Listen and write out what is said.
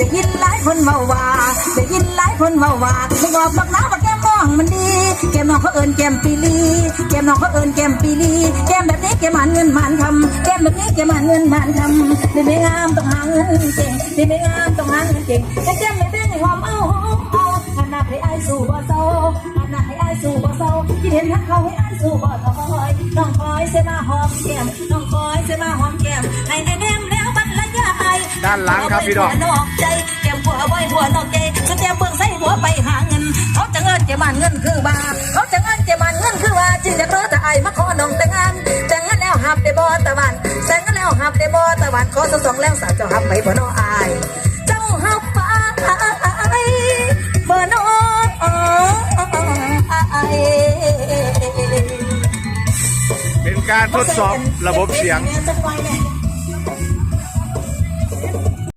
ได้ยินหลายคนเมาว่าได้ยินหลายคนเมาว่าไม่บอกบักน้าว่าแก้มน้องมันดีแก้มน้องเขาเอิญแก้มปีลีแก้มน้องเขาเอิญแก้มปีลีแก้มแบบนี้แก้มมันเงินมันคำแก้มแบบนี้แก้มมันเงินมันคำดีไม่งามต้องหาเงินเก่งดีไม่งามต้องหาเงินเก่งแต่แก้มแบบนี้หอมเอาอมเอาขนาให้อายสู่บ่เศร้าขนาดให้อายสู่บ่เศร้าคิดเห็นทั้งเขาให้อายสู่บ่ถอยน้องคอยเสมาหอมแก้ม ด้านหลังครับพี่น้องนอกใจแก้มผัวบ่อยผัวนอกใจสุดแก้มเบิ่งใส่หัวไปหาเงิน เขาจะเงินเจะมันเงินคือบาเขาจะเงินเจะมันเงินคือว่าจึงจะรอแต่ไอ้มาขอน้องแต่งงานแต่งงานแล้วหับได้บ่ตะวันแต่งงานแล้วหับได้บ่ตะวันขอสองสองแล้วสาวเจ้าหับไปบ่น้ออายเจ้าหับไปบ่น้ออายเป็นการทดสอบระบบเสียง